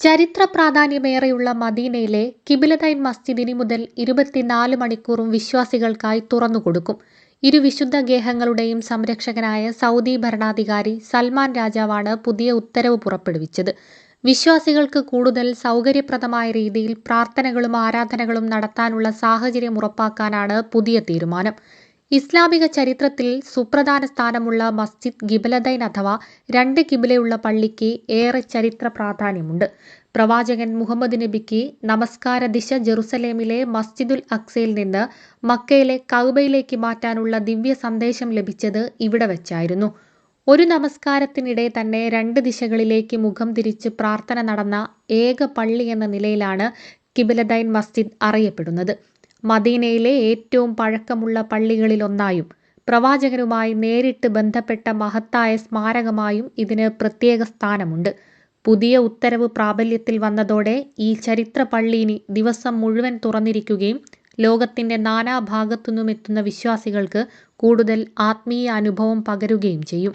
ചരിത്ര പ്രാധാന്യമേറെയുള്ള മദീനയിലെ കിബിലതൈൻ മസ്ജിദിനി മുതൽ ഇരുപത്തിനാല് മണിക്കൂറും വിശ്വാസികൾക്കായി തുറന്നുകൊടുക്കും. ഇരു വിശുദ്ധ ഗേഹങ്ങളുടെയും സംരക്ഷകനായ സൗദി ഭരണാധികാരി സൽമാൻ രാജാവാണ് പുതിയ ഉത്തരവ് പുറപ്പെടുവിച്ചത്. വിശ്വാസികൾക്ക് കൂടുതൽ സൗകര്യപ്രദമായ രീതിയിൽ പ്രാർത്ഥനകളും ആരാധനകളും നടത്താനുള്ള സാഹചര്യം ഉറപ്പാക്കാനാണ് പുതിയ തീരുമാനം. ഇസ്ലാമിക ചരിത്രത്തിൽ സുപ്രധാന സ്ഥാനമുള്ള മസ്ജിദ് ഗിബലദൈൻ അഥവാ രണ്ട് കിബിലയുള്ള പള്ളിക്ക് ഏറെ ചരിത്ര പ്രാധാന്യമുണ്ട്. പ്രവാചകൻ മുഹമ്മദ് നബിക്ക് നമസ്കാര ദിശ ജെറുസലേമിലെ മസ്ജിദുൽ അക്സയിൽ നിന്ന് മക്കയിലെ കൗബയിലേക്ക് മാറ്റാനുള്ള ദിവ്യ സന്ദേശം ലഭിച്ചത് ഇവിടെ വെച്ചായിരുന്നു. ഒരു നമസ്കാരത്തിനിടെ തന്നെ രണ്ട് ദിശകളിലേക്ക് മുഖം തിരിച്ച് പ്രാർത്ഥന നടന്ന ഏക പള്ളി എന്ന നിലയിലാണ് കിബിലദൈൻ മസ്ജിദ് അറിയപ്പെടുന്നത്. മദീനയിലെ ഏറ്റവും പഴക്കമുള്ള പള്ളികളിലൊന്നായും പ്രവാചകനുമായി നേരിട്ട് ബന്ധപ്പെട്ട മഹത്തായ സ്മാരകമായും ഇതിന് പ്രത്യേക സ്ഥാനമുണ്ട്. പുതിയ ഉത്തരവ് പ്രാബല്യത്തിൽ വന്നതോടെ ഈ ചരിത്ര പള്ളി ഇനി ദിവസം മുഴുവൻ തുറന്നിരിക്കുകയും ലോകത്തിന്റെ നാനാഭാഗത്തുനിന്നും എത്തുന്ന വിശ്വാസികൾക്ക് കൂടുതൽ ആത്മീയ അനുഭവം പകരുകയും ചെയ്യും.